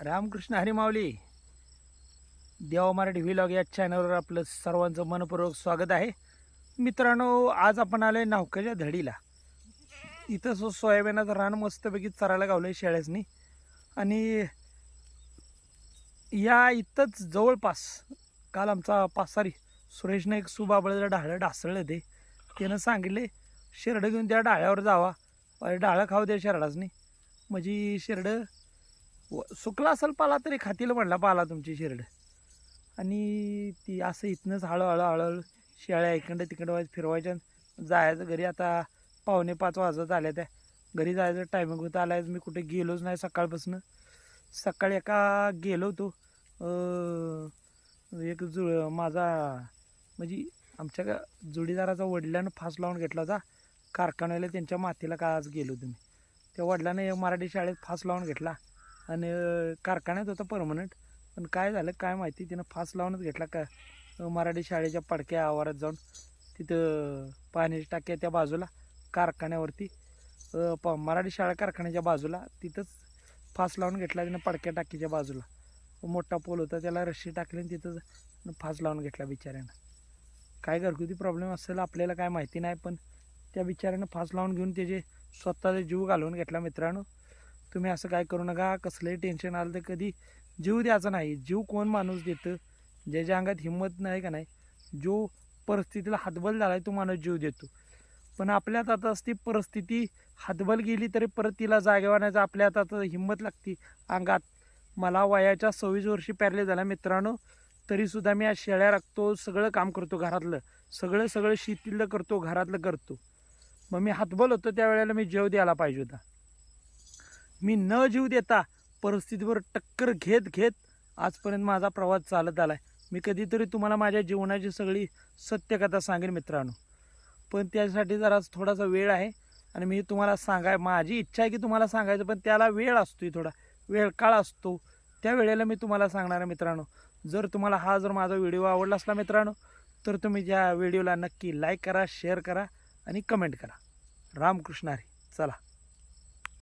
रामकृष्ण हरिमावली. देवा मराठी व्हिलॉग या चॅनलवर आपलं सर्वांचं मनपूर्वक स्वागत आहे. मित्रांनो आज आपण आलोय नावकाच्या धडीला. इथं सो सोयाबीनाचं रान मस्तपैकी चरायला गावलंय शेळ्यासनी. आणि या इथंच जवळपास काल आमचा पासारी सुरेशनं एक सुबाबळेचं डाळं ढासळलं ते. त्यानं सांगितले शेरडं घेऊन त्या डाळ्यावर जावा. अरे डाळं खाऊ द्या शेरडासनी. म्हणजे शेरडं व- सुकला असेल पाला तरी खातील म्हणला पाला तुमची शिरड. आणि ती असं इथनंच हळूहळू हळूहळू शेळ्या इकडं तिकडं व्हायचं फिरवायच्या जायचं घरी. आता पावणे पाच वाजत आल्या त्या. घरी जायचं टायमिंग होतं आलायच मी कुठे गेलोच नाही सकाळपासून. सकाळी एका गेलो होतो. एक जु माझा म्हणजे आमच्या जोडीदाराचा वडिलानं फास लावून घेतला होता. कारखान्याला त्यांच्या मातीला का आज गेलो तुम्ही त्या वडिलांनी मराठी शाळेत फास लावून घेतला. आणि कारखान्यात होता परमनंट पण काय झालं काय माहिती तिनं फास लावूनच घेतला का मराठी शाळेच्या पडक्या आवारात जाऊन तिथं पाण्याची टाक्या त्या बाजूला कारखान्यावरती. प मराठी शाळा कारखान्याच्या बाजूला तिथंच फास लावून घेतला तिनं पडक्या टाकीच्या बाजूला. मोठा पोल होता त्याला रस्सी टाकली आणि तिथंच फास लावून घेतला बिचाऱ्यानं. काय घरगुती प्रॉब्लेम असेल आपल्याला काय माहिती नाही पण त्या बिचाऱ्यानं फास लावून घेऊन त्याचे स्वतःचा जीव घालवून घेतला मित्रांनो. तुम्ही असं काय करू नका कसलंही टेन्शन आलं तर कधी जीव द्यायचा नाही. जीव कोण माणूस देतं? ज्याच्या अंगात हिंमत नाही का नाही जो परिस्थितीला हातबल झाला आहे तो माणूस जीव देतो. पण आपल्या हातात असती परिस्थिती हातबल गेली तरी परत तिला जागेवाण्याचा आपल्या हातात हिंमत लागती. अंगात मला वयाच्या सव्वीस वर्षी पॅरले झाला मित्रांनो तरीसुद्धा मी आज शेळ्या राखतो सगळं काम करतो घरातलं. सगळं सगळं शेतीतलं करतो घरातलं करतो. मग मी हातबल होतो त्यावेळेला मी जेव द्यायला पाहिजे होता. मी न जीव देता परिस्थितीवर टक्कर घेत घेत आजपर्यंत माझा प्रवास चालत आला आहे मी कधीतरी तुम्हाला माझ्या जीवनाची सगळी सत्यकथा सांगेन मित्रांनो. पण त्यासाठी जरा थोडासा वेळ आहे आणि मी तुम्हाला सांगाय माझी इच्छा आहे की तुम्हाला सांगायचं पण त्याला वेळ असतो थोडा. वेळ काळ असतो. त्या वेळेला मी तुम्हाला सांगणार आहे मित्रांनो. जर तुम्हाला हा जर माझा व्हिडिओ आवडला असला मित्रांनो तर तुम्ही त्या व्हिडिओला नक्की लाईक करा शेअर करा आणि कमेंट करा. रामकृष्ण हरी. चला.